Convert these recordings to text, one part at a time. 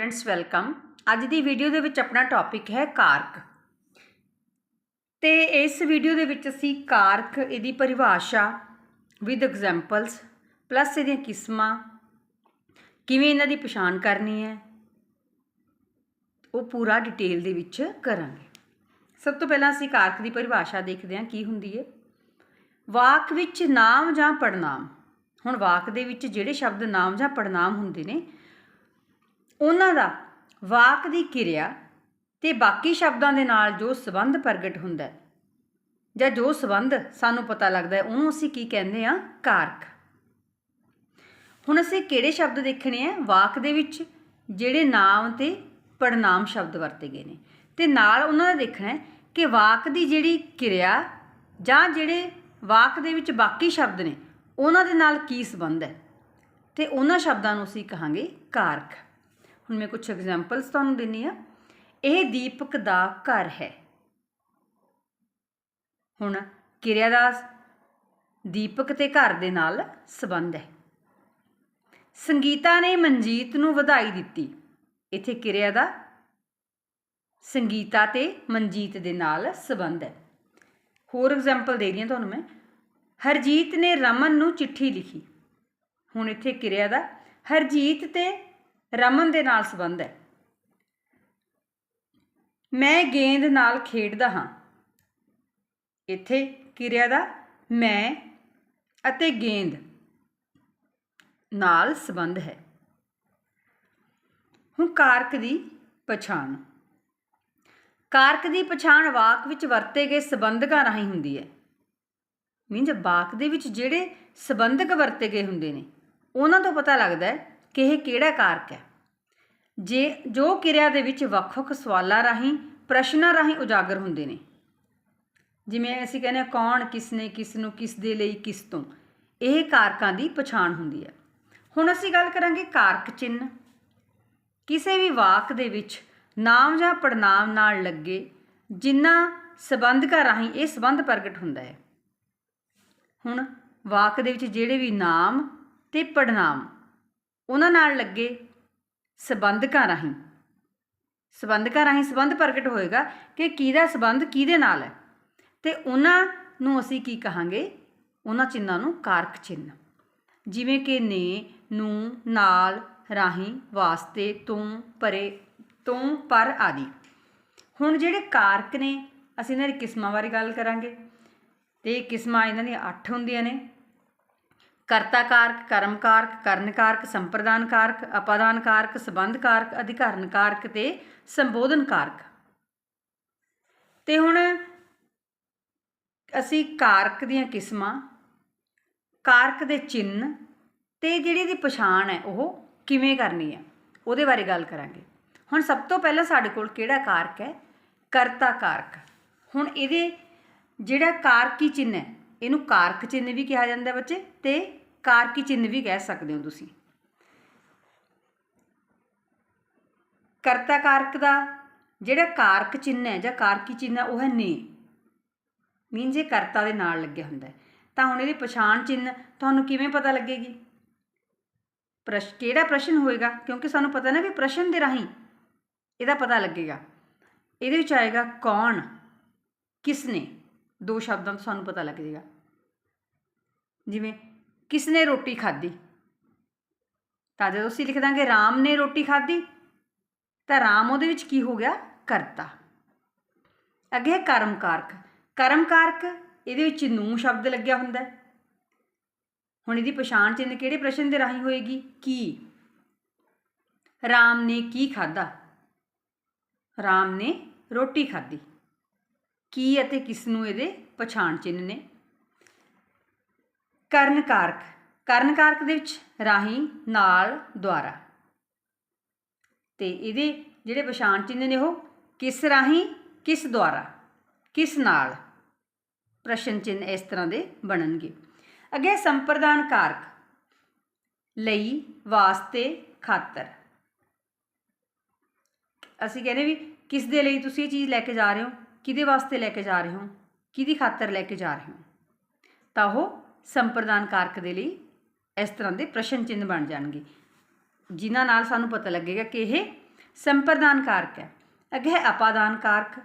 Students, welcome. ਅੱਜ ਦੀ video ਦੇ ਵਿੱਚ ਆਪਣਾ ਟੌਪਿਕ ਹੈ ਕਾਰਕ। ਤੇ ਇਸ ਵੀਡੀਓ ਦੇ ਵਿੱਚ ਅਸੀਂ ਕਾਰਕ, ਇਹਦੀ ਪਰਿਭਾਸ਼ਾ ਵਿਦ ਐਗਜ਼ਾਮਪਲਸ ਪਲੱਸ ਇਹਦੀਆਂ ਕਿਸਮਾਂ, ਕਿਵੇਂ ਇਹਨਾਂ ਦੀ ਪਛਾਣ ਕਰਨੀ ਹੈ, ਉਹ ਪੂਰਾ ਡਿਟੇਲ ਦੇ ਵਿੱਚ ਕਰਾਂਗੇ। ਸਭ ਤੋਂ ਪਹਿਲਾਂ ਅਸੀਂ ਕਾਰਕ ਦੀ ਪਰਿਭਾਸ਼ਾ ਦੇਖਦੇ ਹਾਂ, ਕੀ ਹੁੰਦੀ ਹੈ। ਵਾਕ ਵਿੱਚ ਨਾਮ ਜਾਂ ਪੜਨਾਮ ਹੁਣ ਵਾਕ ਦੇ ਵਿੱਚ ਜਿਹੜੇ ਸ਼ਬਦ ਨਾਮ ਜਾਂ ਪੜਨਾਮ ਹੁੰਦੇ ਨੇ ਉਹਨਾਂ ਦਾ ਵਾਕ ਦੀ ਕਿਰਿਆ ਤੇ ਬਾਕੀ ਸ਼ਬਦਾਂ ਦੇ ਨਾਲ ਜੋ ਸਬੰਧ ਪ੍ਰਗਟ ਹੁੰਦਾ ਹੈ, ਜਾਂ ਜੋ ਸਬੰਧ ਸਾਨੂੰ ਪਤਾ ਲੱਗਦਾ ਹੈ, ਉਹਨੂੰ ਅਸੀਂ ਕੀ ਕਹਿੰਦੇ ਆ ਕਾਰਕ। ਹੁਣ ਅਸੀਂ ਕਿਹੜੇ ਸ਼ਬਦ ਦੇਖਣੇ ਆ? ਵਾਕ ਦੇ ਵਿੱਚ ਜਿਹੜੇ ਨਾਮ ਤੇ ਪੜਨਾਮ ਸ਼ਬਦ ਵਰਤੇ ਗਏ ਨੇ। ਤੇ ਨਾਲ ਉਹਨਾਂ ਦਾ ਦੇਖਣਾ ਹੈ ਕਿ ਵਾਕ ਦੀ ਜਿਹੜੀ ਕਿਰਿਆ ਜਾਂ ਜਿਹੜੇ ਵਾਕ ਦੇ ਵਿੱਚ ਬਾਕੀ ਸ਼ਬਦ ਨੇ, ਉਹਨਾਂ ਦੇ ਨਾਲ ਕੀ ਸੰਬੰਧ ਹੈ? ਤੇ ਉਹਨਾਂ ਸ਼ਬਦਾਂ ਨੂੰ ਅਸੀਂ ਕਹਾਂਗੇ ਕਾਰਕ। ਹੁਣ ਮੈਂ ਕੁਝ ਐਗਜ਼ਾਮਪਲਸ ਤੁਹਾਨੂੰ ਦਿੰਨੀ ਆ। ਇਹ ਦੀਪਕ ਦਾ ਘਰ ਹੈ। ਹੁਣ ਕਿਰਿਆ ਦਾ ਦੀਪਕ ਤੇ ਘਰ ਦੇ ਨਾਲ ਸੰਬੰਧ ਹੈ। ਸੰਗੀਤਾ ਨੇ ਮਨਜੀਤ ਨੂੰ ਵਧਾਈ ਦਿੱਤੀ। ਇੱਥੇ ਕਿਰਿਆ ਦਾ ਸੰਗੀਤਾ ਤੇ ਮਨਜੀਤ ਦੇ ਨਾਲ ਸੰਬੰਧ ਹੈ। ਹੋਰ ਐਗਜ਼ਾਮਪਲ ਦੇ ਰਹੀ ਹਾਂ ਤੁਹਾਨੂੰ ਮੈਂ। ਹਰਜੀਤ ਨੇ ਰਮਨ ਨੂੰ ਚਿੱਠੀ ਲਿਖੀ। ਹੁਣ ਇੱਥੇ ਕਿਰਿਆ ਦਾ ਹਰਜੀਤ ਤੇ ਰਮਨ ਦੇ ਨਾਲ ਸੰਬੰਧ ਹੈ। ਮੈਂ ਗੇਂਦ ਨਾਲ ਖੇਡਦਾ ਹਾਂ। ਇੱਥੇ ਕਿਰਿਆ ਦਾ ਮੈਂ ਅਤੇ ਗੇਂਦ ਨਾਲ ਸੰਬੰਧ ਹੈ। ਹੁਣ ਕਾਰਕ ਦੀ ਪਛਾਣ। ਕਾਰਕ ਦੀ ਪਛਾਣ ਵਾਕ ਵਿੱਚ ਵਰਤੇ ਗਏ ਸੰਬੰਧਕਾਂ ਰਾਹੀਂ ਹੁੰਦੀ ਹੈ। ਮੀਨਸ ਵਾਕ ਦੇ ਵਿੱਚ ਜਿਹੜੇ ਸੰਬੰਧਕ ਵਰਤੇ ਗਏ ਹੁੰਦੇ ਨੇ, ਉਹਨਾਂ ਤੋਂ ਪਤਾ ਲੱਗਦਾ ਹੈ ਕਿ ਇਹ ਕਿਹੜਾ ਕਾਰਕ ਹੈ? ਜੇ ਜੋ ਕਿਰਿਆ ਦੇ ਵਿੱਚ ਵੱਖ-ਵੱਖ ਸਵਾਲਾਂ ਰਾਹੀਂ, ਪ੍ਰਸ਼ਨਾਂ ਰਾਹੀਂ ਉਜਾਗਰ ਹੁੰਦੇ ਨੇ। ਜਿਵੇਂ ਅਸੀਂ ਕਹਿੰਦੇ ਹਾਂ, ਕੌਣ ਕਿਸ ਨੇ ਕਿਸ ਨੂੰ ਕਿਸ ਦੇ ਲਈ, ਕਿਸ ਤੋਂ। ਇਹ ਕਾਰਕਾਂ ਦੀ ਪਛਾਣ ਹੁੰਦੀ ਹੈ। ਹੁਣ ਅਸੀਂ ਗੱਲ ਕਰਾਂਗੇ ਕਾਰਕ ਚਿੰਨ ਕਿਸੇ ਵੀ ਵਾਕ ਦੇ ਵਿੱਚ ਨਾਮ ਜਾਂ ਪੜਨਾਮ ਨਾਲ ਲੱਗੇ ਜਿਨ੍ਹਾਂ ਸਬੰਧਕਾਂ ਰਾਹੀਂ ਇਹ ਸਬੰਧ ਪ੍ਰਗਟ ਹੁੰਦਾ ਹੈ। ਹੁਣ ਵਾਕ ਦੇ ਵਿੱਚ ਜਿਹੜੇ ਵੀ ਨਾਮ ਤੇ ਪੜਨਾਮ ਉਹਨਾਂ ਨਾਲ ਲੱਗੇ ਸਬੰਧਕਾਂ ਰਾਹੀਂ। ਸਬੰਧਕਾਂ ਰਾਹੀਂ ਸਬੰਧ ਪ੍ਰਗਟ ਹੋਏਗਾ ਕਿ ਕਿਹਦਾ ਸਬੰਧ ਕਿਹਦੇ ਨਾਲ ਹੈ। ਤੇ ਉਹਨਾਂ ਨੂੰ ਅਸੀਂ ਕੀ ਕਹਾਂਗੇ? ਉਹਨਾਂ ਚਿੰਨਾਂ ਨੂੰ ਕਾਰਕ ਚਿੰਨ ਜਿਵੇਂ ਕਿ ਨੇ, ਨੂੰ, ਨਾਲ, ਰਾਹੀਂ, ਵਾਸਤੇ, ਤੂੰ, ਪਰੇ, ਤੂੰ, ਪਰ ਆਦਿ। ਹੁਣ ਜਿਹੜੇ ਕਾਰਕ ਨੇ, ਅਸੀਂ ਇਹਨਾਂ ਦੀ ਕਿਸਮਾਂ ਬਾਰੇ ਗੱਲ ਕਰਾਂਗੇ। ਤੇ ਕਿਸਮਾਂ ਇਹਨਾਂ ਦੀਆਂ 8 ਹੁੰਦੀਆਂ ਨੇ। ਕਰਤਾ ਕਾਰਕ ਕਰਮ ਕਾਰਕ ਕਰਨ ਕਾਰਕ ਸੰਪਰਦਾਨ ਕਾਰਕ ਅਪਾਦਾਨ ਕਾਰਕ ਸਬੰਧ ਕਾਰਕ ਅਧਿਕਾਰਨ ਕਾਰਕ ਤੇ ਸੰਬੋਧਨ ਕਾਰਕ ਤੇ ਹੁਣ ਅਸੀਂ ਕਾਰਕ ਦੀਆਂ ਕਿਸਮਾਂ, ਕਾਰਕ ਦੇ ਚਿੰਨ ਤੇ ਜਿਹੜੀ ਦੀ ਪਛਾਣ ਹੈ, ਉਹ ਕਿਵੇਂ ਕਰਨੀ ਹੈ, ਉਹਦੇ ਬਾਰੇ ਗੱਲ ਕਰਾਂਗੇ। ਹੁਣ ਸਭ ਤੋਂ ਪਹਿਲਾਂ ਸਾਡੇ ਕੋਲ ਕਿਹੜਾ ਕਾਰਕ ਹੈ? ਕਰਤਾ ਕਾਰਕ ਹੁਣ ਇਹਦੇ ਜਿਹੜਾ ਕਾਰਕੀ ਚਿੰਨ ਹੈ, ਇਹਨੂੰ ਕਾਰਕ ਚਿੰਨ ਵੀ ਕਿਹਾ ਜਾਂਦਾ ਬੱਚੇ, ਤੇ ਕਾਰਕੀ ਚਿੰਨ੍ਹ ਵੀ ਕਹਿ ਸਕਦੇ ਹੋ ਤੁਸੀਂ? ਕਰਤਾ ਕਾਰਕ ਦਾ ਜਿਹੜਾ ਕਾਰਕ ਚਿੰਨ੍ਹ ਹੈ ਜਾਂ ਕਾਰਕੀ ਚਿੰਨ੍ਹ ਹੈ ਉਹ ਹੈ ਨੇ। ਮੀਨਸ ਇਹ ਕਰਤਾ ਦੇ ਨਾਲ ਲੱਗਿਆ ਹੁੰਦਾ ਤਾਂ ਹੁਣ ਇਹਦੀ ਪਛਾਣ ਚਿੰਨ੍ਹ ਤੁਹਾਨੂੰ ਕਿਵੇਂ ਪਤਾ ਲੱਗੇਗੀ? ਪ੍ਰਸ਼, ਕਿਹੜਾ ਪ੍ਰਸ਼ਨ ਹੋਏਗਾ? ਕਿਉਂਕਿ ਸਾਨੂੰ ਪਤਾ ਨਾ ਵੀ ਪ੍ਰਸ਼ਨ ਦੇ ਰਾਹੀਂ ਇਹਦਾ ਪਤਾ ਲੱਗੇਗਾ। ਇਹਦੇ ਵਿੱਚ ਆਏਗਾ ਕੌਣ? ਕਿਸ ਨੇ ਦੋ ਸ਼ਬਦਾਂ ਤੋਂ ਸਾਨੂੰ ਪਤਾ ਲੱਗ ਜਾਏਗਾ ਜਿਵੇਂ ਕਿਸ ਨੇ ਰੋਟੀ ਖਾਧੀ? ਤਾਂ ਜਦੋਂ ਅਸੀਂ ਲਿਖ ਦਾਂਗੇ, ਰਾਮ ਨੇ ਰੋਟੀ ਖਾਧੀ, ਤਾਂ ਰਾਮ ਉਹਦੇ ਵਿੱਚ ਕੀ ਹੋ ਗਿਆ? ਕਰਤਾ। ਅੱਗੇ ਹੈ ਕਰਮ ਕਾਰਕ। ਕਰਮ ਕਾਰਕ, ਇਹਦੇ ਵਿੱਚ ਨੂੰ ਸ਼ਬਦ ਲੱਗਿਆ ਹੁੰਦਾ ਹੁਣ ਇਹਦੀ ਪਛਾਣ ਚਿੰਨ ਕਿਹੜੇ ਪ੍ਰਸ਼ਨ ਦੇ ਰਾਹੀਂ ਹੋਏਗੀ? ਕੀ? ਰਾਮ ਨੇ ਕੀ ਖਾਧਾ? ਰਾਮ ਨੇ ਰੋਟੀ ਖਾਧੀ। ਕੀ ਅਤੇ ਕਿਸ ਨੂੰ ਇਹਦੇ ਪਛਾਣ ਚਿੰਨ ਨੇ? ਕਰਨ ਕਾਰਕ ਕਰਨ ਕਾਰਕ ਦੇ ਵਿੱਚ ਰਾਹੀਂ ਨਾਲ ਦੁਆਰਾ। ਤੇ ਇਹਦੇ ਜਿਹੜੇ ਪਛਾਣ ਚਿੰਨ੍ਹ ਨੇ ਉਹ ਕਿਸ ਰਾਹੀਂ, ਕਿਸ ਦੁਆਰਾ, ਕਿਸ ਨਾਲ ਪ੍ਰਸ਼ਨ ਚਿੰਨ ਇਸ ਤਰ੍ਹਾਂ ਦੇ ਬਣਨਗੇ। ਅੱਗੇ ਸੰਪਰਦਾਨ ਕਾਰਕ ਲਈ ਵਾਸਤੇ ਖਾਤਰ। ਅਸੀਂ ਕਹਿੰਦੇ ਵੀ ਕਿਸ ਦੇ ਲਈ ਤੁਸੀਂ ਇਹ ਚੀਜ਼ ਲੈ ਕੇ ਜਾ ਰਹੇ ਹੋ, ਕਿਹਦੇ ਵਾਸਤੇ ਲੈ ਕੇ ਜਾ ਰਹੇ ਹੋ, ਕਿਹਦੀ ਖਾਤਰ ਲੈ ਕੇ ਜਾ ਰਹੇ ਹੋ? ਤਾਂ ਉਹ ਸੰਪਰਦਾਨ ਕਾਰਕ ਦੇ ਲਈ ਇਸ ਤਰ੍ਹਾਂ ਦੇ ਪ੍ਰਸ਼ਨ ਚਿੰਨ੍ਹ ਬਣ ਜਾਣਗੇ। ਜਿਨ੍ਹਾਂ ਨਾਲ ਸਾਨੂੰ ਪਤਾ ਲੱਗੇਗਾ ਕਿ ਇਹ ਸੰਪਰਦਾਨ ਕਾਰਕ ਹੈ। ਅੱਗੇ ਹੈ ਅਪਾਦਾਨ ਕਾਰਕ।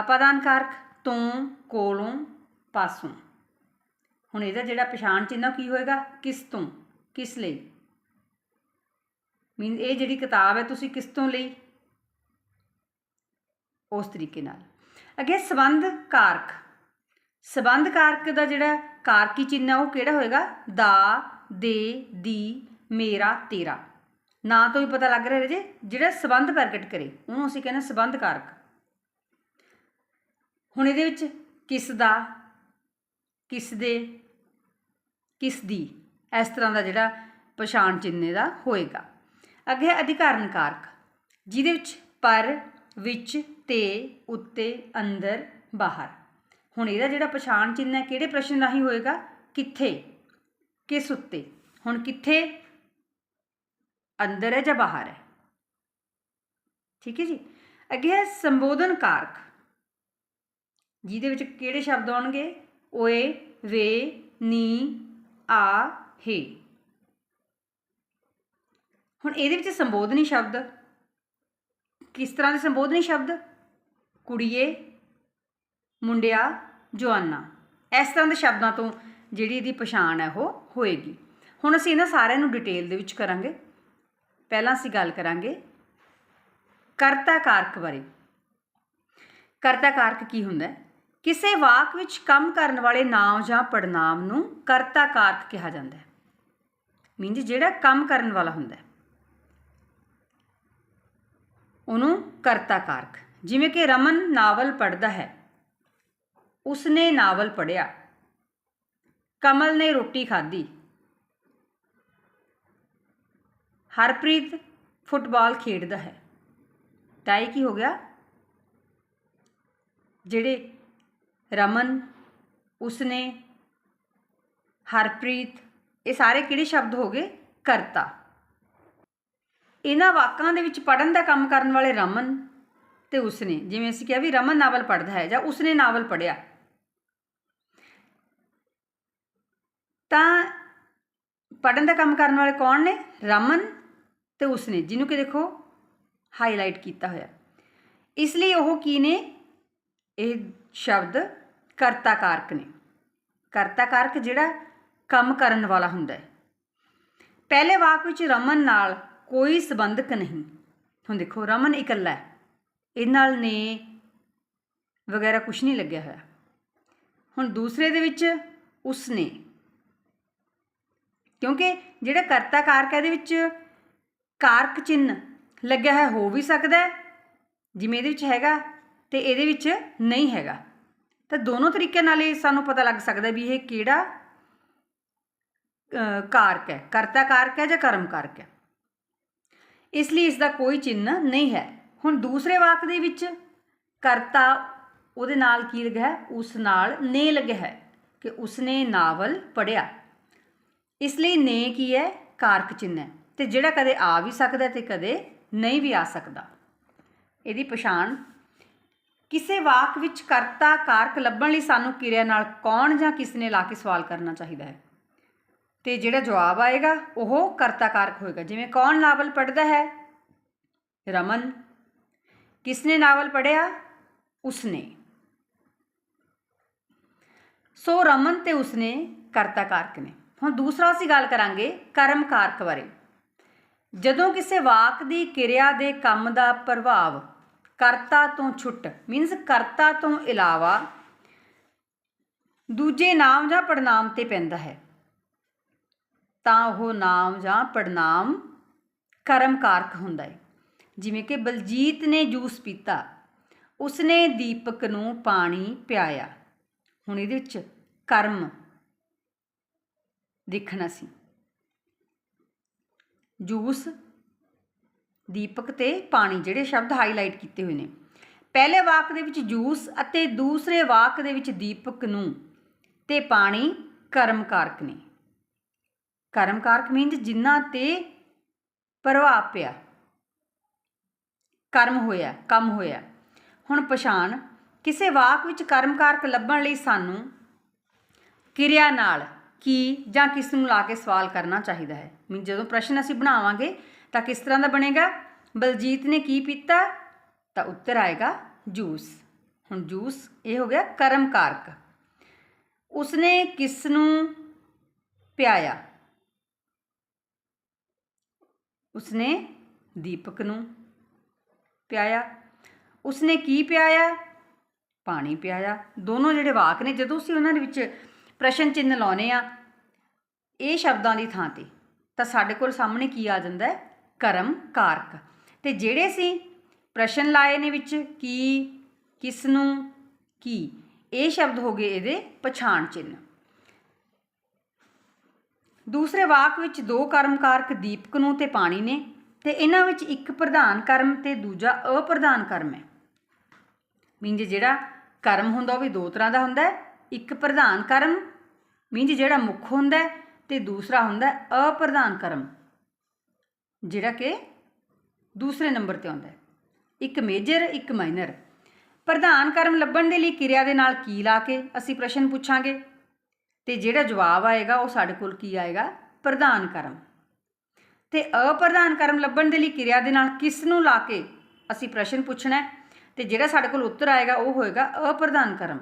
ਅਪਾਦਾਨ ਕਾਰਕ ਤੋਂ ਕੋਲੋਂ ਪਾਸੋਂ। ਹੁਣ ਇਹਦਾ ਜਿਹੜਾ ਪਛਾਣ ਚਿੰਨ੍ਹ ਕੀ ਹੋਏਗਾ? ਕਿਸ ਤੋਂ? ਕਿਸ ਲਈ? ਮੀਨ ਇਹ ਜਿਹੜੀ ਕਿਤਾਬ ਹੈ ਤੁਸੀਂ ਕਿਸ ਤੋਂ ਲਈ? ਉਸ ਤਰੀਕੇ ਨਾਲ। ਅੱਗੇ ਸੰਬੰਧ ਕਾਰਕ। ਸਬੰਧ ਕਾਰਕ ਦਾ ਜਿਹੜਾ ਕਾਰਕੀ ਚਿੰਨ੍ਹ ਹੈ ਉਹ ਕਿਹੜਾ ਹੋਏਗਾ? ਦਾ, ਦੇ, ਦੀ, ਮੇਰਾ, ਤੇਰਾ। ਨਾਂ ਤੋਂ ਹੀ ਪਤਾ ਲੱਗ ਰਿਹਾ ਜੇ, ਜਿਹੜਾ ਸਬੰਧ ਪ੍ਰਗਟ ਕਰੇ, ਉਹਨੂੰ ਅਸੀਂ ਕਹਿੰਦੇ ਸਬੰਧ ਕਾਰਕ। ਹੁਣ ਇਹਦੇ ਵਿੱਚ ਕਿਸ ਦਾ, ਕਿਸ ਦੇ, ਕਿਸ ਦੀ, ਇਸ ਤਰ੍ਹਾਂ ਦਾ ਜਿਹੜਾ ਪਛਾਣ ਚਿੰਨ੍ਹ ਦਾ ਹੋਏਗਾ। ਅੱਗੇ ਹੈ ਅਧਿਕਾਰਨ ਕਾਰਕ, ਜਿਹਦੇ ਵਿੱਚ ਪਰ, ਵਿੱਚ, ਤੇ, ਉੱਤੇ, ਅੰਦਰ, ਬਾਹਰ। ਹੁਣ ਇਹਦਾ ਜਿਹੜਾ ਪਛਾਣ ਚਿੰਨ੍ਹ ਹੈ, ਕਿਹੜੇ ਪ੍ਰਸ਼ਨ ਰਾਹੀਂ ਹੋਏਗਾ? ਕਿੱਥੇ? ਕਿਸ ਉੱਤੇ? ਹੁਣ ਕਿੱਥੇ? ਅੰਦਰ ਹੈ ਜਾਂ ਬਾਹਰ ਹੈ? ਠੀਕ ਹੈ ਜੀ? ਅੱਗੇ ਹੈ ਸੰਬੋਧਨ ਕਾਰਕ। ਜਿਹਦੇ ਵਿੱਚ ਕਿਹੜੇ ਸ਼ਬਦ ਆਉਣਗੇ? ਓਏ, ਵੇ, ਨੀ, ਆ, ਹੇ। ਹੁਣ ਇਹਦੇ ਵਿੱਚ ਸੰਬੋਧਨੀ ਸ਼ਬਦ। ਕਿਸ ਤਰ੍ਹਾਂ ਦੇ ਸੰਬੋਧਨੀ ਸ਼ਬਦ? ਕੁੜੀਏ ਮੁੰਡਿਆ ਜਵਾਨਾ ਇਸ ਤਰ੍ਹਾਂ ਦੇ ਸ਼ਬਦਾਂ ਤੋਂ ਜਿਹੜੀ ਇਹਦੀ ਪਛਾਣ ਹੈ ਉਹ ਹੋਏਗੀ। ਹੁਣ ਅਸੀਂ ਇਹਨਾਂ ਸਾਰਿਆਂ ਨੂੰ ਡਿਟੇਲ ਦੇ ਵਿੱਚ ਕਰਾਂਗੇ। ਪਹਿਲਾਂ ਅਸੀਂ ਗੱਲ ਕਰਾਂਗੇ ਕਰਤਾ ਕਾਰਕ ਬਾਰੇ। ਕਰਤਾ ਕਾਰਕ ਕੀ ਹੁੰਦਾ ਹੈ? ਕਿਸੇ ਵਾਕ ਵਿੱਚ ਕੰਮ ਕਰਨ ਵਾਲੇ ਨਾਮ ਜਾਂ ਪੜਨਾਮ ਨੂੰ ਕਰਤਾ ਕਾਰਕ ਕਿਹਾ ਜਾਂਦਾ ਹੈ। ਮੀਨਸ ਜਿਹੜਾ ਕੰਮ ਕਰਨ ਵਾਲਾ ਹੁੰਦਾ ਹੈ, ਉਹਨੂੰ ਕਰਤਾ ਕਾਰਕ। ਜਿਵੇਂ ਕਿ ਰਮਨ ਨਾਵਲ ਪੜ੍ਹਦਾ ਹੈ ਉਸਨੇ ਨਾਵਲ ਪੜ੍ਹਿਆ। ਕਮਲ ਨੇ ਰੋਟੀ ਖਾਧੀ। ਹਰਪ੍ਰੀਤ ਫੁੱਟਬਾਲ ਖੇਡਦਾ ਹੈ। ਤਾਂ ਇਹ ਕੀ ਹੋ ਗਿਆ? ਜਿਹੜੇ ਰਮਨ, ਉਸਨੇ, ਹਰਪ੍ਰੀਤ, ਇਹ ਸਾਰੇ ਕਿਹੜੇ ਸ਼ਬਦ ਹੋ ਗਏ? ਕਰਤਾ। ਇਹਨਾਂ ਵਾਕਾਂ ਦੇ ਵਿੱਚ ਪੜਨ ਦਾ ਕੰਮ ਕਰਨ ਵਾਲੇ ਰਮਨ ਤੇ ਉਸਨੇ, ਜਿਵੇਂ ਅਸੀਂ ਕਿਹਾ ਵੀ ਰਮਨ ਨਾਵਲ ਪੜ੍ਹਦਾ ਹੈ ਜਾਂ ਉਸਨੇ ਨਾਵਲ ਪੜ੍ਹਿਆ। ਤਾਂ ਪੜਨ ਦਾ ਕੰਮ ਕਰਨ ਵਾਲੇ ਕੌਣ ਨੇ? ਰਮਨ ਤੇ ਉਸਨੇ, ਜਿਹਨੂੰ ਕਿ ਦੇਖੋ ਹਾਈਲਾਈਟ ਕੀਤਾ ਹੋਇਆ। ਇਸ ਲਈ ਉਹ ਕੀ ਨੇ? ਇਹ ਸ਼ਬਦ ਕਰਤਾ ਕਾਰਕ ਨੇ। ਕਰਤਾ ਕਾਰਕ ਜਿਹੜਾ ਕੰਮ ਕਰਨ ਵਾਲਾ ਹੁੰਦਾ ਹੈ। ਪਹਿਲੇ ਵਾਕ ਵਿੱਚ ਰਮਨ ਨਾਲ ਕੋਈ ਸੰਬੰਧਕ ਨਹੀਂ। ਹੁਣ ਦੇਖੋ, ਰਮਨ ਇਕੱਲਾ ਹੈ। ਇਹ ਨਾਲ ਨੇ ਵਗੈਰਾ ਕੁਝ ਨਹੀਂ ਲੱਗਿਆ ਹੋਇਆ। ਹੁਣ ਦੂਸਰੇ ਦੇ ਵਿੱਚ ਉਸਨੇ ਕਿਉਂਕਿ ਜਿਹੜਾ ਕਰਤਾ ਕਾਰਕ ਹੈ, ਇਹਦੇ ਵਿੱਚ ਕਾਰਕ ਚਿੰਨ ਲੱਗਿਆ ਹੋਇਆ ਹੋ ਵੀ ਸਕਦਾ ਜਿਵੇਂ ਇਹਦੇ ਵਿੱਚ ਹੈਗਾ ਤੇ ਇਹਦੇ ਵਿੱਚ ਨਹੀਂ ਹੈਗਾ। ਤਾਂ ਦੋਨੋਂ ਤਰੀਕੇ ਨਾਲ ਇਹ ਸਾਨੂੰ ਪਤਾ ਲੱਗ ਸਕਦਾ ਵੀ ਇਹ ਕਿਹੜਾ ਕਾਰਕ ਹੈ, ਕਰਤਾ ਕਾਰਕ ਹੈ ਜਾਂ ਕਰਮ ਕਾਰਕ ਹੈ। ਇਸ ਲਈ ਇਸ ਦਾ ਕੋਈ ਚਿੰਨ ਨਹੀਂ ਹੈ। ਹੁਣ ਦੂਸਰੇ ਵਾਕ ਦੇ ਵਿੱਚ ਕਰਤਾ ਉਹਦੇ ਨਾਲ ਕੀ ਲੱਗਿਆ ਹੈ? ਉਸ ਨਾਲ ਨੇ ਲੱਗਿਆ ਹੈ ਕਿ ਉਸਨੇ ਨਾਵਲ ਪੜਿਆ ਇਸ ਲਈ ਨੇ ਕੀ ਹੈ, ਕਾਰਕ ਚਿੰਨ ਹੈ। ਤੇ ਜਿਹੜਾ ਕਦੇ ਆ ਵੀ ਸਕਦਾ ਤੇ ਕਦੇ ਨਹੀਂ ਵੀ ਆ ਸਕਦਾ। ਇਹਦੀ ਪਛਾਣ, ਕਿਸੇ ਵਾਕ ਵਿੱਚ ਕਰਤਾ ਕਾਰਕ ਲੱਭਣ ਲਈ ਸਾਨੂੰ ਕਿਰਿਆ ਨਾਲ ਕੌਣ ਜਾਂ ਕਿਸ ਨੇ ਲਾ ਕੇ ਸਵਾਲ ਕਰਨਾ ਚਾਹੀਦਾ ਹੈ? ਤੇ ਜਿਹੜਾ ਜਵਾਬ ਆਏਗਾ, ਉਹ ਕਰਤਾ ਕਾਰਕ ਹੋਏਗਾ। ਜਿਵੇਂ ਕੌਣ ਨਾਵਲ ਪੜ੍ਹਦਾ ਹੈ? ਰਮਨ। ਕਿਸਨੇ ਨਾਵਲ ਪੜ੍ਹਿਆ? ਉਸਨੇ। ਸੋ ਰਮਨ ਤੇ ਉਸਨੇ ਕਰਤਾ ਕਾਰਕ ਨੇ। ਹੁਣ ਦੂਸਰਾ ਅਸੀਂ ਗੱਲ ਕਰਾਂਗੇ ਕਰਮ ਕਾਰਕ ਬਾਰੇ। ਜਦੋਂ ਕਿਸੇ ਵਾਕ ਦੀ ਕਿਰਿਆ ਦੇ ਕੰਮ ਦਾ ਪ੍ਰਭਾਵ ਕਰਤਾ ਤੋਂ ਛੁੱਟ ਮੀਨਸ ਕਰਤਾ ਤੋਂ ਇਲਾਵਾ ਦੂਜੇ ਨਾਮ ਜਾਂ ਪੜਨਾਮ ਤੇ ਪੈਂਦਾ ਹੈ, ਤਾਂ ਉਹ ਨਾਮ ਜਾਂ ਪੜਨਾਮ ਕਰਮ ਕਾਰਕ ਹੁੰਦਾ ਹੈ। ਜਿਵੇਂ ਕਿ ਬਲਜੀਤ ਨੇ ਜੂਸ ਪੀਤਾ, ਉਸਨੇ ਦੀਪਕ ਨੂੰ ਪਾਣੀ ਪਿਆਇਆ। ਹੁਣ ਇਹਦੇ ਵਿੱਚ ਕਰਮ ਦੇਖਣਾ ਸੀ। ਜੂਸ, ਦੀਪਕ ਤੇ ਪਾਣੀ, ਜਿਹੜੇ ਸ਼ਬਦ ਹਾਈਲਾਈਟ ਕੀਤੇ ਹੋਏ ਨੇ। ਪਹਿਲੇ ਵਾਕ ਦੇ ਵਿੱਚ ਜੂਸ ਅਤੇ ਦੂਸਰੇ ਵਾਕ ਦੇ ਵਿੱਚ ਦੀਪਕ ਨੂੰ ਤੇ ਪਾਣੀ ਕਰਮ ਕਾਰਕ ਨੇ। ਕਰਮ ਕਾਰਕ ਮੀਨਸ ਜਿਨ੍ਹਾਂ ਤੇ ਪ੍ਰਭਾਵ ਪਿਆ। ਕਰਮ ਹੋਇਆ, ਕੰਮ ਹੋਇਆ। ਹੁਣ ਪਛਾਣ, ਕਿਸੇ ਵਾਕ ਵਿੱਚ ਕਰਮ ਕਾਰਕ ਲੱਭਣ ਲਈ ਸਾਨੂੰ ਕਿਰਿਆ ਨਾਲ ਕੀ ਜਾਂ ਕਿਸ ਨੂੰ ਲਾ ਕੇ ਸਵਾਲ ਕਰਨਾ ਚਾਹੀਦਾ ਹੈ? ਮੀਨ ਜਦੋਂ ਪ੍ਰਸ਼ਨ ਅਸੀਂ ਬਣਾਵਾਂਗੇ ਤਾਂ ਕਿਸ ਤਰ੍ਹਾਂ ਦਾ ਬਣੇਗਾ? ਬਲਜੀਤ ਨੇ ਕੀ ਪੀਤਾ? ਤਾਂ ਉੱਤਰ ਆਏਗਾ ਜੂਸ। ਹੁਣ ਜੂਸ ਇਹ ਹੋ ਗਿਆ ਕਰਮ ਕਾਰਕ। ਉਸਨੇ ਕਿਸ ਨੂੰ ਪਿਆਇਆ? ਉਸਨੇ ਦੀਪਕ ਨੂੰ ਪਿਆਇਆ। ਉਸਨੇ ਕੀ ਪਿਆਇਆ? ਪਾਣੀ ਪਿਆਇਆ। ਦੋਨੋਂ ਜਿਹੜੇ ਵਾਕ ਨੇ, ਜਦੋਂ ਅਸੀਂ ਉਹਨਾਂ ਦੇ ਵਿੱਚ ਪ੍ਰਸ਼ਨ ਚਿੰਨ੍ਹ ਲਾਉਨੇ ਆ। ਇਹ ਸ਼ਬਦਾਂ ਦੀ ਥਾਂ ਤੇ ਤਾਂ ਸਾਡੇ ਕੋਲ ਸਾਹਮਣੇ ਕੀ ਆ ਜਾਂਦਾ ਹੈ? ਕਰਮ ਕਾਰਕ। ਤੇ ਜਿਹੜੇ ਸੀ ਪ੍ਰਸ਼ਨ ਲਾਏ ਨੇ ਵਿੱਚ ਕੀ ਕਿਸ ਨੂੰ ਕੀ, ਇਹ ਸ਼ਬਦ ਹੋ ਗਏ ਇਹਦੇ ਪਛਾਣ ਚਿੰਨ੍ਹ। ਦੂਸਰੇ ਵਾਕ ਵਿੱਚ ਦੋ ਕਰਮ ਕਾਰਕ ਦੀਪਕ ਨੂੰ ਤੇ ਪਾਣੀ ਨੇ ਤੇ ਇਹਨਾਂ ਵਿੱਚ ਇੱਕ ਪ੍ਰਧਾਨ ਕਰਮ ਤੇ ਦੂਜਾ ਅਪ੍ਰਧਾਨ ਕਰਮ ਹੈ। ਮੀਨਜ ਜਿਹੜਾ ਕਰਮ ਹੁੰਦਾ ਉਹ ਵੀ ਦੋ ਤਰ੍ਹਾਂ ਦਾ ਹੁੰਦਾ ਹੈ। ਇੱਕ ਪ੍ਰਧਾਨ ਕਰਮ ਮੀਨਜ ਜਿਹੜਾ ਮੁੱਖ ਹੁੰਦਾ ਹੈ ਤੇ ਦੂਸਰਾ ਹੁੰਦਾ ਅਪ੍ਰਧਾਨ ਕਰਮ, ਜਿਹੜਾ ਕਿ ਦੂਸਰੇ ਨੰਬਰ ਤੇ ਆਉਂਦਾ ਇੱਕ ਮੇਜਰ ਇੱਕ ਮਾਈਨਰ ਪ੍ਰਧਾਨ ਕਰਮ ਲੱਭਣ ਦੇ ਲਈ ਕਿਰਿਆ ਦੇ ਨਾਲ ਕੀ ਲਾ ਕੇ ਅਸੀਂ ਪ੍ਰਸ਼ਨ ਪੁੱਛਾਂਗੇ? ਤੇ ਜਿਹੜਾ ਜਵਾਬ ਆਏਗਾ ਉਹ ਸਾਡੇ ਕੋਲ ਕੀ ਆਏਗਾ? ਪ੍ਰਧਾਨ ਕਰਮ। ਤੇ ਅਪ੍ਰਧਾਨ ਕਰਮ ਲੱਭਣ ਦੇ ਲਈ ਕਿਰਿਆ ਦੇ ਨਾਲ ਕਿਸ ਨੂੰ ਲਾ ਕੇ ਅਸੀਂ ਪ੍ਰਸ਼ਨ ਪੁੱਛਣਾ ਹੈ? ਤੇ ਜਿਹੜਾ ਸਾਡੇ ਕੋਲ ਉੱਤਰ ਆਏਗਾ ਉਹ ਹੋਏਗਾ ਅਪ੍ਰਧਾਨ ਕਰਮ।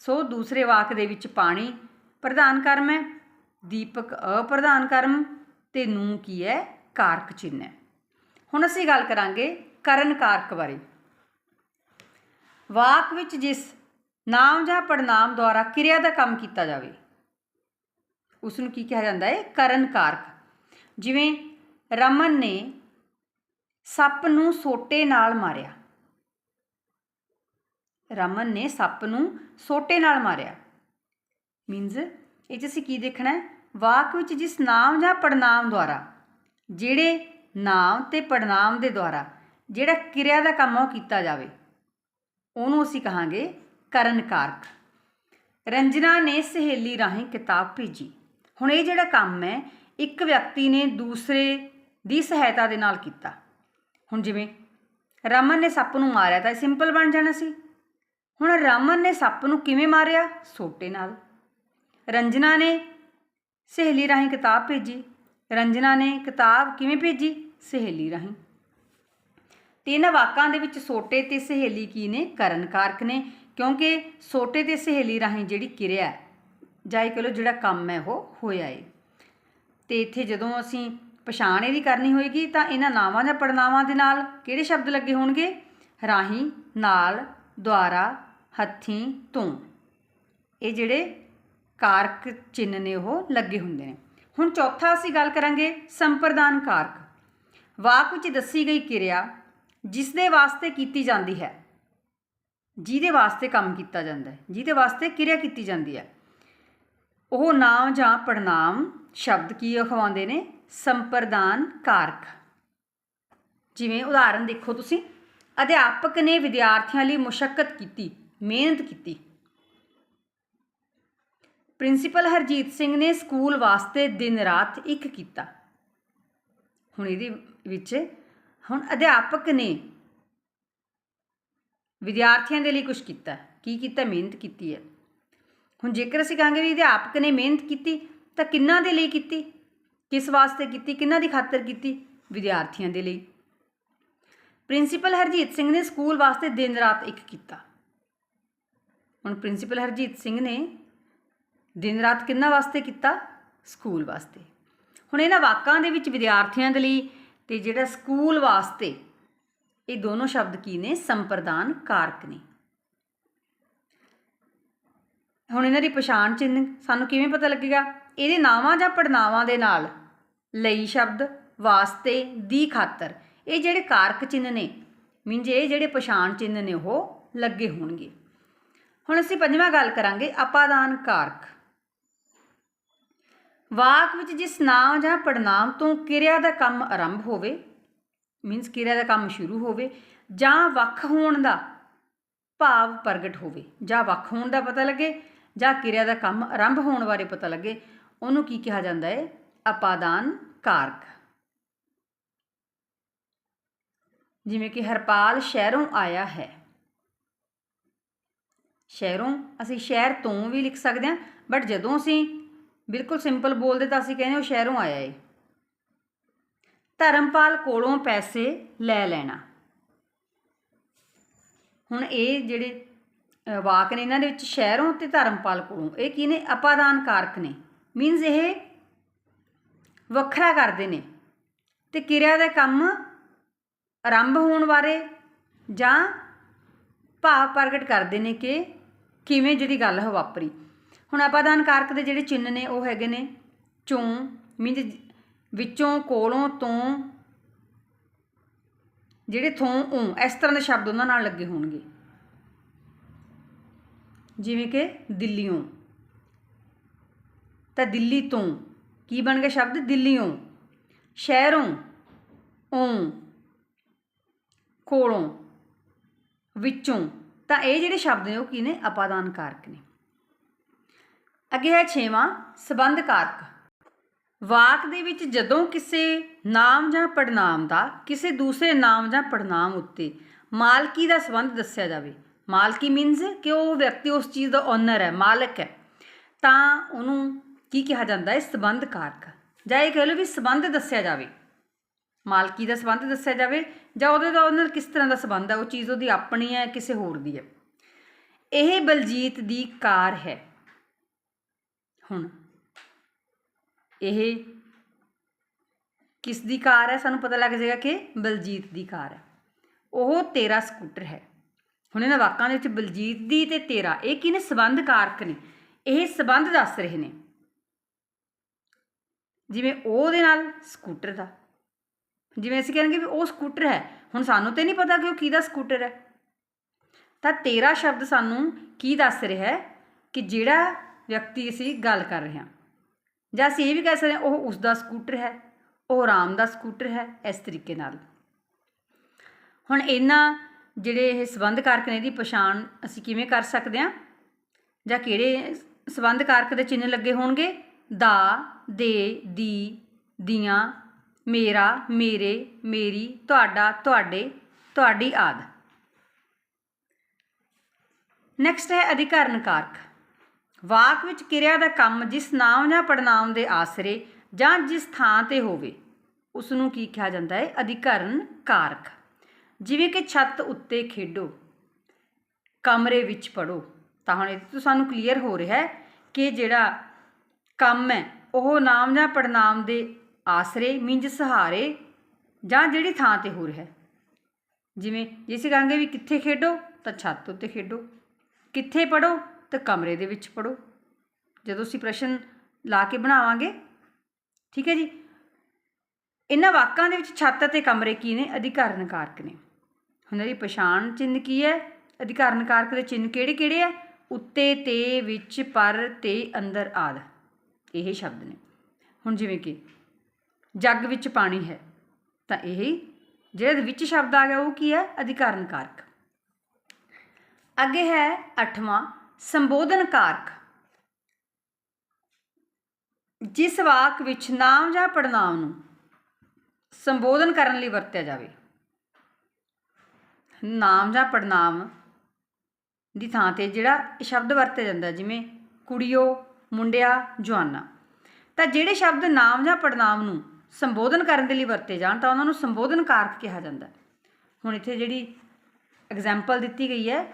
ਸੋ ਦੂਸਰੇ ਵਾਕ ਦੇ ਵਿੱਚ ਪਾਣੀ ਪ੍ਰਧਾਨ ਕਰਮ ਹੈ, ਦੀਪਕ ਅਪ੍ਰਧਾਨ ਕਰਮ ਤੇ ਨੂੰ ਕੀ ਹੈ? ਕਾਰਕ ਚਿੰਨ੍ਹ ਹੈ। ਹੁਣ ਅਸੀਂ ਗੱਲ ਕਰਾਂਗੇ ਕਰਨ ਕਾਰਕ ਬਾਰੇ। ਵਾਕ ਵਿੱਚ ਜਿਸ ਨਾਮ ਜਾਂ ਪੜਨਾਮ ਦੁਆਰਾ ਕਿਰਿਆ ਦਾ ਕੰਮ ਕੀਤਾ ਜਾਵੇ ਉਸ ਨੂੰ ਕੀ ਕਿਹਾ ਜਾਂਦਾ ਹੈ? ਕਰਨ ਕਾਰਕ। ਜਿਵੇਂ ਰਮਨ ਨੇ ਸੱਪ ਨੂੰ ਸੋਟੇ ਨਾਲ ਮਾਰਿਆ। ਰਮਨ ਨੇ ਸੱਪ ਨੂੰ ਸੋਟੇ ਨਾਲ ਮਾਰਿਆ। ਮੀਨਜ਼ ਇਹ 'ਚ ਅਸੀਂ ਕੀ ਦੇਖਣਾ ਹੈ? ਵਾਕ ਵਿੱਚ ਜਿਸ ਨਾਮ ਜਾਂ ਪੜਨਾਮ ਦੁਆਰਾ, ਜਿਹੜੇ ਨਾਮ ਤੇ ਪੜਨਾਮ ਦੇ ਦੁਆਰਾ, ਜਿਹੜਾ ਕਿਰਿਆ ਦਾ ਕੰਮ ਉਹ ਕੀਤਾ ਜਾਵੇ, ਉਹਨੂੰ ਅਸੀਂ ਕਹਾਂਗੇ ਕਰਨ ਕਾਰਕ। ਰੰਜਨਾ ਨੇ ਸਹੇਲੀ ਰਾਹੀਂ ਕਿਤਾਬ ਭੇਜੀ। ਹੁਣ ਇਹ ਜਿਹੜਾ ਕੰਮ ਹੈ, ਇੱਕ ਵਿਅਕਤੀ ਨੇ ਦੂਸਰੇ ਦੀ ਸਹਾਇਤਾ ਦੇ ਨਾਲ ਕੀਤਾ। ਹੁਣ ਜਿਵੇਂ, ਰਮਨ ਨੇ ਸੱਪ ਨੂੰ ਮਾਰਿਆ ਤਾਂ ਸਿੰਪਲ ਬਣ ਜਾਣਾ ਸੀ। ਹੁਣ ਰਮਨ ਨੇ ਸੱਪ ਨੂੰ ਕਿਵੇਂ ਮਾਰਿਆ? ਸੋਟੇ ਨਾਲ। ਰੰਜਨਾ ਨੇ ਸਹੇਲੀ ਰਾਹੀਂ ਕਿਤਾਬ ਭੇਜੀ। ਰੰਜਨਾ ਨੇ ਕਿਤਾਬ ਕਿਵੇਂ ਭੇਜੀ? ਸਹੇਲੀ ਰਾਹੀਂ। ਤੇ ਇਹਨਾਂ ਵਾਕਾਂ ਦੇ ਵਿੱਚ ਸੋਟੇ ਤੇ ਸਹੇਲੀ ਕੀ ਨੇ? ਕਰਨ ਕਾਰਕ ਨੇ ਕਿਉਂਕਿ ਸੋਟੇ ਤੇ ਸਹੇਲੀ ਰਾਹੀਂ ਜਿਹੜੀ ਕਿਰਿਆ ਹੈ, ਜਾਂ ਇਹ ਕਹ ਲਓ ਜਿਹੜਾ ਕੰਮ ਹੈ ਉਹ ਹੋਇਆ ਏ। ਤੇ ਇੱਥੇ ਜਦੋਂ ਅਸੀਂ ਪਛਾਣ ਇਹਦੀ ਕਰਨੀ ਹੋਏਗੀ ਤਾਂ ਇਹਨਾਂ ਨਾਵਾਂ ਜਾਂ ਪੜਨਾਵਾਂ ਦੇ ਨਾਲ ਕਿਹੜੇ ਸ਼ਬਦ ਲੱਗੇ ਹੋਣਗੇ? ਰਾਹੀਂ ਨਾਲ ਦੁਆਰਾ ਹੱਥੀਂ ਤੋਂ ਇਹ ਜਿਹੜੇ ਕਾਰਕ ਚਿੰਨ੍ਹ ਨੇ ਉਹ ਲੱਗੇ ਹੁੰਦੇ ਨੇ। ਹੁਣ ਚੌਥਾ ਅਸੀਂ ਗੱਲ ਕਰਾਂਗੇ ਸੰਪਰਦਾਨ ਕਾਰਕ। ਵਾਕ ਵਿੱਚ ਦੱਸੀ ਗਈ ਕਿਰਿਆ ਜਿਸ ਦੇ ਵਾਸਤੇ ਕੀਤੀ ਜਾਂਦੀ ਹੈ, ਜਿਹਦੇ ਵਾਸਤੇ ਕੰਮ ਕੀਤਾ ਜਾਂਦਾ ਹੈ, ਜਿਹਦੇ ਵਾਸਤੇ ਕਿਰਿਆ ਕੀਤੀ ਜਾਂਦੀ ਹੈ। ਉਹ ਨਾਮ ਜਾਂ ਪੜਨਾਮ ਸ਼ਬਦ ਕੀ ਅਖਵਾਉਂਦੇ ਨੇ? ਸੰਪਰਦਾਨ ਕਾਰਕ। ਜਿਵੇਂ ਉਦਾਹਰਨ ਦੇਖੋ ਤੁਸੀਂ। ਅਧਿਆਪਕ ਨੇ ਵਿਦਿਆਰਥੀਆਂ ਲਈ ਮੁਸ਼ਕਲ ਕੀਤੀ, ਮਿਹਨਤ ਕੀਤੀ। ਪ੍ਰਿੰਸੀਪਲ ਹਰਜੀਤ ਸਿੰਘ ਨੇ ਸਕੂਲ ਵਾਸਤੇ ਦਿਨ ਰਾਤ ਇੱਕ ਕੀਤਾ। ਹੁਣ ਇਹਦੇ ਵਿੱਚ ਹੁਣ ਅਧਿਆਪਕ ਨੇ ਵਿਦਿਆਰਥੀਆਂ ਦੇ ਲਈ ਕੁਝ ਕੀਤਾ, ਕੀ ਕੀਤਾ, ਮਿਹਨਤ ਕੀਤੀ ਹੈ। ਹੁਣ ਜੇਕਰ ਅਸੀਂ ਕਹਾਂਗੇ ਵੀ ਅਧਿਆਪਕ ਨੇ ਮਿਹਨਤ ਕੀਤੀ, ਤਾਂ ਕਿੰਨਾਂ ਦੇ ਲਈ ਕੀਤੀ? ਕਿਸ ਵਾਸਤੇ ਕੀਤੀ? ਕਿੰਨਾਂ ਦੀ ਖਾਤਰ ਕੀਤੀ? ਵਿਦਿਆਰਥੀਆਂ ਦੇ ਲਈ। ਪ੍ਰਿੰਸੀਪਲ ਹਰਜੀਤ ਸਿੰਘ ਨੇ ਸਕੂਲ ਵਾਸਤੇ ਦਿਨ ਰਾਤ ਇੱਕ ਕੀਤਾ। ਹੁਣ ਪ੍ਰਿੰਸੀਪਲ ਹਰਜੀਤ ਸਿੰਘ ਨੇ ਦਿਨ ਰਾਤ ਕਿੰਨਾ ਵਾਸਤੇ ਕੀਤਾ? ਸਕੂਲ ਵਾਸਤੇ। ਹੁਣ ਇਹਨਾਂ ਵਾਕਾਂ ਦੇ ਵਿੱਚ ਵਿਦਿਆਰਥੀਆਂ ਦੇ ਲਈ ਤੇ ਜਿਹੜਾ ਸਕੂਲ ਵਾਸਤੇ ਇਹ ਦੋਨੋਂ ਸ਼ਬਦ ਕੀ ਨੇ? ਸੰਪਰਦਾਨ ਕਾਰਕ ਨੇ। ਹੁਣ ਇਹਨਾਂ ਦੀ ਪਛਾਣ ਚਿੰਨ੍ਹ ਸਾਨੂੰ ਕਿਵੇਂ ਪਤਾ ਲੱਗੇਗਾ? ਇਹਦੇ ਨਾਵਾਂ ਜਾਂ ਪੜਨਾਵਾਂ ਦੇ ਨਾਲ ਲਈ ਸ਼ਬਦ ਵਾਸਤੇ ਦੀ ਖਾਤਰ ਇਹ ਜਿਹੜੇ ਕਾਰਕ ਚਿੰਨ੍ਹ ਨੇ ਮੀਨਜ ਇਹ ਜਿਹੜੇ ਪਛਾਣ ਚਿੰਨ੍ਹ ਨੇ ਉਹ ਲੱਗੇ ਹੋਣਗੇ। ਹੁਣ ਅਸੀਂ ਪੰਜਵਾਂ ਗੱਲ ਕਰਾਂਗੇ, ਅਪਾਦਾਨ ਕਾਰਕ। ਵਾਕ ਵਿੱਚ ਜਿਸ ਨਾਮ ਜਾਂ ਪੜਨਾਮ ਤੋਂ ਕਿਰਿਆ ਦਾ ਕੰਮ ਆਰੰਭ ਹੋਵੇ ਮੀਨਸ ਕਿਰਿਆ ਦਾ ਕੰਮ ਸ਼ੁਰੂ ਹੋਵੇ, ਜਾਂ ਵੱਖ ਹੋਣ ਦਾ ਭਾਵ ਪ੍ਰਗਟ ਹੋਵੇ, ਜਾਂ ਵੱਖ ਹੋਣ ਦਾ ਪਤਾ ਲੱਗੇ, ਜਾਂ ਕਿਰਿਆ ਦਾ ਕੰਮ ਆਰੰਭ ਹੋਣ ਬਾਰੇ ਪਤਾ ਲੱਗੇ, ਉਹਨੂੰ ਕੀ ਕਿਹਾ ਜਾਂਦਾ ਹੈ? ਅਪਾਦਾਨ ਕਾਰਕ। ਜਿਵੇਂ ਕਿ ਹਰਪਾਲ ਸ਼ਹਿਰੋਂ ਆਇਆ ਹੈ। ਸ਼ਹਿਰੋਂ ਅਸੀਂ ਸ਼ਹਿਰ ਤੋਂ ਵੀ ਲਿਖ ਸਕਦੇ ਹਾਂ ਬਟ ਜਦੋਂ ਅਸੀਂ ਬਿਲਕੁਲ ਸਿੰਪਲ ਬੋਲਦੇ ਤਾਂ ਅਸੀਂ ਕਹਿੰਦੇ ਉਹ ਸ਼ਹਿਰੋਂ ਆਇਆ ਏ। ਧਰਮਪਾਲ ਕੋਲੋਂ ਪੈਸੇ ਲੈ ਲੈਣਾ। ਹੁਣ ਇਹ ਜਿਹੜੇ ਵਾਕ ਨੇ ਇਹਨਾਂ ਦੇ ਵਿੱਚ ਸ਼ਹਿਰੋਂ ਤੇ ਧਰਮਪਾਲ ਕੋਲੋਂ, ਇਹ ਕੀ ਨੇ? ਅਪਾਦਾਨ ਕਾਰਕ ਨੇ। ਮੀਨਸ ਇਹ ਵੱਖਰਾ ਕਰਦੇ ਨੇ। ਤੇ ਕਿਰਿਆ ਦਾ ਕੰਮ ਆਰੰਭ ਹੋਣ ਬਾਰੇ ਜਾਂ ਭਾਵ ਪ੍ਰਗਟ ਕਰਦੇ ਨੇ ਕਿ ਕਿਵੇਂ ਜਿਹੜੀ ਗੱਲ ਹੈ ਵਾਪਰੀ। ਹੁਣ ਅਪਾਦਾਨ ਕਾਰਕ ਦੇ ਜਿਹੜੇ ਚਿੰਨ੍ਹ ਨੇ, ਉਹ ਹੈਗੇ ਨੇ। ਚੋਂ ਮੀਨਸ ਵਿੱਚੋਂ, ਕੋਲੋਂ, ਤੋਂ, ਜਿਹੜੇ ਥੋਂ, ਉ, ਇਸ ਤਰ੍ਹਾਂ ਦੇ ਸ਼ਬਦ ਉਹਨਾਂ ਨਾਲ ਲੱਗੇ ਹੋਣਗੇ। ਜਿਵੇਂ ਕਿ ਦਿੱਲੀੋਂ ਤਾਂ ਦਿੱਲੀ ਤੋਂ, ਕੀ ਬਣ ਗਿਆ ਸ਼ਬਦ? ਦਿੱਲੀੋਂ ਸ਼ਹਿਰੋਂ ਓਂ ਕੋਲੋਂ, ਵਿੱਚੋਂ। ਤਾਂ ਇਹ ਜਿਹੜੇ ਸ਼ਬਦ ਨੇ, ਉਹ ਕੀ ਨੇ? ਅਪਾਦਾਨ ਕਾਰਕ ਨੇ। ਅੱਗੇ ਹੈ ਛੇਵਾਂ, ਸਬੰਧ ਕਾਰਕ। ਵਾਕ ਦੇ ਵਿੱਚ ਜਦੋਂ ਕਿਸੇ ਨਾਮ ਜਾਂ ਪੜਨਾਮ ਦਾ, ਕਿਸੇ ਦੂਸਰੇ ਨਾਮ ਜਾਂ ਪੜਨਾਮ ਉੱਤੇ ਮਾਲਕੀ ਦਾ ਸੰਬੰਧ ਦੱਸਿਆ ਜਾਵੇ, ਮਾਲਕੀ ਮੀਨਸ ਕਿ ਉਹ ਵਿਅਕਤੀ ਉਸ ਚੀਜ਼ ਦਾ ਓਨਰ ਹੈ, ਮਾਲਕ ਹੈ, ਤਾਂ ਉਹਨੂੰ ਕੀ ਕਿਹਾ ਜਾਂਦਾ ਹੈ? ਸੰਬੰਧ ਕਾਰਕ। ਜਾਂ ਇਹ ਕਹਿ ਲਓ ਵੀ ਸੰਬੰਧ ਦੱਸਿਆ ਜਾਵੇ। ਮਾਲਕੀ ਦਾ ਸੰਬੰਧ ਦੱਸਿਆ ਜਾਵੇ ਜਾਂ ਉਹਦੇ ਦਾ ਉਹਦੇ ਨਾਲ ਕਿਸ ਤਰ੍ਹਾਂ ਦਾ ਸੰਬੰਧ ਹੈ? ਉਹ ਚੀਜ਼ ਉਹਦੀ ਆਪਣੀ ਹੈ, ਕਿਸੇ ਹੋਰ ਦੀ ਹੈ। ਇਹ ਬਲਜੀਤ ਦੀ ਕਾਰ ਹੈ। ਹੁਣ। ਇਹ ਕਿਸ ਦੀ ਕਾਰ ਹੈ? ਸਾਨੂੰ ਪਤਾ ਲੱਗ ਜਾਏਗਾ ਕਿ ਬਲਜੀਤ ਦੀ ਕਾਰ ਹੈ। ਉਹ ਤੇਰਾ ਸਕੂਟਰ ਹੈ। ਹੁਣ ਇਹਨਾਂ ਵਾਕਾਂ ਦੇ ਵਿੱਚ ਬਲਜੀਤ ਦੀ ਤੇ ਤੇਰਾ, ਇਹ ਕੀ ਨੇ ਸੰਬੰਧ ਕਾਰਕ ਨੇ? ਇਹ ਸੰਬੰਧ ਦੱਸ ਰਹੇ ਨੇ। ਜਿਵੇਂ ਉਹਦੇ ਨਾਲ ਸਕੂਟਰ ਦਾ। ਜਿਵੇਂ ਅਸੀਂ ਕਹਿੰਗੇ ਵੀ ਉਹ ਸਕੂਟਰ ਹੈ। ਹੁਣ ਸਾਨੂੰ ਤੇ ਨਹੀਂ ਪਤਾ ਕਿ ਉਹ ਕਿਹਦਾ ਸਕੂਟਰ ਹੈ। ਤਾਂ ਤੇਰਾ ਸ਼ਬਦ ਸਾਨੂੰ ਕੀ ਦੱਸ ਰਿਹਾ ਹੈ ਕਿ ਜਿਹੜਾ ਵਿਅਕਤੀ ਅਸੀਂ ਗੱਲ ਕਰ ਰਹੇ ਹਾਂ। ਜਾਂ ਅਸੀਂ ਇਹ ਵੀ ਕਹਿ ਸਕਦੇ ਹਾਂ, ਉਹ ਉਸ ਦਾ ਸਕੂਟਰ ਹੈ, ਉਹ ਆਰਾਮ ਦਾ ਸਕੂਟਰ ਹੈ, ਇਸ ਤਰੀਕੇ ਨਾਲ। ਹੁਣ ਇਹਨਾਂ ਜਿਹੜੇ ਇਹ ਸੰਬੰਧ ਕਾਰਕ ਨੇ ਦੀ ਪਛਾਣ ਅਸੀਂ ਕਿਵੇਂ ਕਰ ਸਕਦੇ ਹਾਂ? ਜਾਂ ਕਿਹੜੇ ਸੰਬੰਧ ਕਾਰਕ ਦੇ ਚਿੰਨ੍ਹ ਲੱਗੇ ਹੋਣਗੇ? ਦਾ, ਦੇ, ਦੀ, ਦੀਆਂ, ਮੇਰਾ, ਮੇਰੇ, ਮੇਰੀ, ਤੁਹਾਡਾ, ਤੁਹਾਡੇ, ਤੁਹਾਡੀ ਆਦ। ਨੈਕਸਟ ਹੈ ਅਧਿਕਰਨ ਕਾਰਕ। ਵਾਕ ਵਿੱਚ ਕਿਰਿਆ ਦਾ ਕੰਮ ਜਿਸ ਨਾਮ ਜਾਂ ਪੜਨਾਮ ਦੇ ਆਸਰੇ ਜਾਂ ਜਿਸ ਥਾਂ ਤੇ ਹੋਵੇ ਉਸ ਨੂੰ ਕੀ ਕਿਹਾ ਜਾਂਦਾ ਹੈ? ਅਧਿਕਰਨ ਕਾਰਕ। ਜਿਵੇਂ ਕਿ ਛੱਤ ਉੱਤੇ ਖੇਡੋ, ਕਮਰੇ ਵਿੱਚ ਪੜੋ ਤਾਂ ਹੁਣ ਇਹ ਤੋਂ ਸਾਨੂੰ ਕਲੀਅਰ ਹੋ ਰਿਹਾ ਹੈ ਕਿ ਜਿਹੜਾ ਕੰਮ ਹੈ, ਉਹ ਨਾਮ ਜਾਂ ਪੜਨਾਮ ਦੇ ਆਸਰੇ ਮਿੰਜ ਸਹਾਰੇ ਜਾਂ ਜਿਹੜੀ ਥਾਂ ਤੇ ਹੋ ਰਿਹਾ ਹੈ। ਜਿਵੇਂ ਜੇ ਅਸੀਂ ਕਹਾਂਗੇ ਵੀ ਕਿੱਥੇ ਖੇਡੋ, ਤਾਂ ਛੱਤ ਉੱਤੇ ਖੇਡੋ। ਕਿੱਥੇ ਪੜੋ ਤਾਂ ਕਮਰੇ ਦੇ ਵਿੱਚ ਪੜੋ ਜਦੋਂ ਅਸੀਂ ਪ੍ਰਸ਼ਨ ਲਾ ਕੇ ਬਣਾਵਾਂਗੇ, ਠੀਕ ਹੈ ਜੀ? ਇਹਨਾਂ ਵਾਕਾਂ ਦੇ ਵਿੱਚ ਛੱਤ ਅਤੇ ਕਮਰੇ ਕੀ ਨੇ? ਅਧਿਕਰਨ ਕਾਰਕ ਨੇ। ਉਹਨਾਂ ਦੀ ਪਛਾਣ ਚਿੰਨ੍ਹ ਕੀ ਹੈ? ਅਧਿਕਰਨ ਕਾਰਕ ਦੇ ਚਿੰਨ੍ਹ ਕਿਹੜੇ ਕਿਹੜੇ ਆ? ਉੱਤੇ, ਤੇ, ਵਿੱਚ, ਪਰ, ਤੇ, ਅੰਦਰ ਆਦ। ਇਹ ਸ਼ਬਦ ਨੇ। ਹੁਣ ਜਿਵੇਂ ਕਿ ਜੱਗ ਵਿੱਚ ਪਾਣੀ ਹੈ, ਤਾਂ ਇਹ ਜਿਹੜੇ ਵਿੱਚ ਸ਼ਬਦ ਆ ਗਿਆ, ਉਹ ਕੀ ਹੈ? ਅਧਿਕਰਨ ਕਾਰਕ ਅੱਗੇ ਹੈ ਅਠਵਾਂ। ਸੰਬੋਧਨ ਕਾਰਕ। ਜਿਸ ਵਾਕ ਵਿੱਚ ਨਾਮ ਜਾਂ ਪੜਨਾਮ ਨੂੰ ਸੰਬੋਧਨ ਕਰਨ ਲਈ ਵਰਤਿਆ ਜਾਵੇ, ਨਾਮ ਜਾਂ ਪੜਨਾਮ ਦੀ ਥਾਂ ਤੇ ਜਿਹੜਾ ਇਹ ਸ਼ਬਦ ਵਰਤਿਆ ਜਾਂਦਾ, ਜਿਵੇਂ ਕੁੜੀਓ, ਮੁੰਡਿਆ, ਜਵਾਨਾ, ਤਾਂ ਜਿਹੜੇ ਸ਼ਬਦ ਨਾਮ ਜਾਂ ਪੜਨਾਮ ਨੂੰ ਸੰਬੋਧਨ ਕਰਨ ਦੇ ਲਈ ਵਰਤੇ ਜਾਣ, ਤਾਂ ਉਹਨਾਂ ਨੂੰ ਸੰਬੋਧਨ ਕਾਰਕ ਕਿਹਾ ਜਾਂਦਾ। ਹੁਣ ਇੱਥੇ ਜਿਹੜੀ ਐਗਜ਼ਾਮਪਲ ਦਿੱਤੀ ਗਈ ਹੈ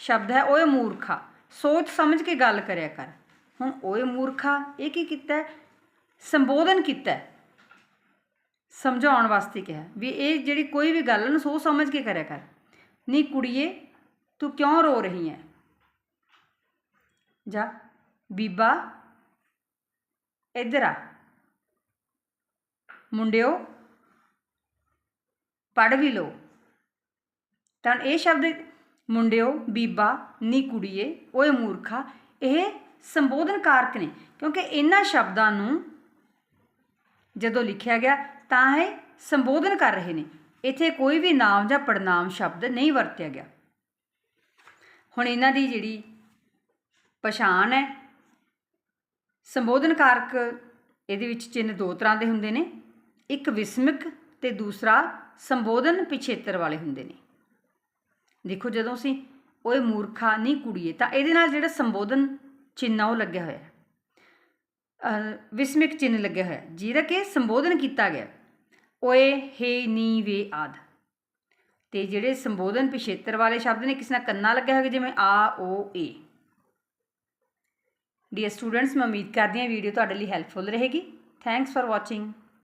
ਸ਼ਬਦ ਹੈ ਓਏ ਮੂਰਖਾ ਸੋਚ ਸਮਝ ਕੇ ਗੱਲ ਕਰਿਆ ਕਰ ਹੁਣ ਓਏ ਮੂਰਖਾ ਇਹ ਕੀ ਕੀਤਾ ਹੈ? ਸੰਬੋਧਨ ਕੀਤਾ ਹੈ। ਸਮਝਾਉਣ ਵਾਸਤੇ ਕਿਹਾ ਵੀ ਇਹ ਜਿਹੜੀ ਕੋਈ ਵੀ ਗੱਲ ਨੂੰ ਸੋਚ ਸਮਝ ਕੇ ਕਰਿਆ ਕਰ ਨਹੀਂ ਕੁੜੀਏ ਤੂੰ ਕਿਉਂ ਰੋ ਰਹੀ ਹੈ ਜਾ ਬੀਬਾ ਇੱਧਰ ਆ ਮੁੰਡਿਓ ਪੜ੍ਹ ਵੀ ਲਓ ਤਾਂ ਇਹ ਸ਼ਬਦ ਮੁੰਡਿਓ, ਬੀਬਾ, ਨੀ ਕੁੜੀਏ, ਓਏ ਮੂਰਖਾ, ਇਹ ਸੰਬੋਧਨ ਕਾਰਕ ਨੇ? ਕਿਉਂਕਿ ਇਹਨਾਂ ਸ਼ਬਦਾਂ ਨੂੰ ਜਦੋਂ ਲਿਖਿਆ ਗਿਆ, ਤਾਂ ਇਹ ਸੰਬੋਧਨ ਕਰ ਰਹੇ ਨੇ। ਇੱਥੇ ਕੋਈ ਵੀ ਨਾਮ ਜਾਂ ਪੜਨਾਮ ਸ਼ਬਦ ਨਹੀਂ ਵਰਤਿਆ ਗਿਆ। ਹੁਣ ਇਹਨਾਂ ਦੀ ਜਿਹੜੀ ਪਛਾਣ ਹੈ ਸੰਬੋਧਨ ਕਾਰਕ ਇਹਦੇ ਵਿੱਚ ਚਿੰਨ੍ਹ ਦੋ ਤਰ੍ਹਾਂ ਦੇ ਹੁੰਦੇ ਨੇ। ਇੱਕ ਵਿਸਮਿਕ ਤੇ ਦੂਸਰਾ ਸੰਬੋਧਨ ਪਿਛੇਤਰ ਵਾਲੇ ਹੁੰਦੇ ਨੇ। ਦੇਖੋ ਜਦੋਂ ਅਸੀਂ ਓਏ ਮੂਰਖਾ ਨਹੀਂ ਕੁੜੀਏ ਤਾਂ ਇਹਦੇ ਨਾਲ ਜਿਹੜਾ ਸੰਬੋਧਨ ਚਿੰਨ੍ਹ ਉਹ ਲੱਗਿਆ ਹੋਇਆ ਹੈ। ਵਿਸਮਿਕ ਚਿੰਨ੍ਹ ਲੱਗਿਆ ਹੋਇਆ ਹੈ, ਜਿਹਦਾ ਕਿ ਸੰਬੋਧਨ ਕੀਤਾ ਗਿਆ ਓਏ ਹੇ ਨੀ ਵੇ ਆਦ। ਤੇ ਜਿਹੜੇ ਸੰਬੋਧਨ ਪਿਛੇਤਰ ਵਾਲੇ ਸ਼ਬਦ ਨੇ ਕਿਸੇ ਨਾਲ ਕੰਨਾ ਲੱਗਿਆ ਹੋਇਆ ਜਿਵੇਂ ਆ ਓ ਏ। ਡੀਅਰ ਸਟੂਡੈਂਟਸ ਮੈਂ ਉਮੀਦ ਕਰਦੀ ਹਾਂ ਵੀਡੀਓ ਤੁਹਾਡੇ ਲਈ ਹੈਲਪਫੁਲ ਰਹੇਗੀ। Thanks for watching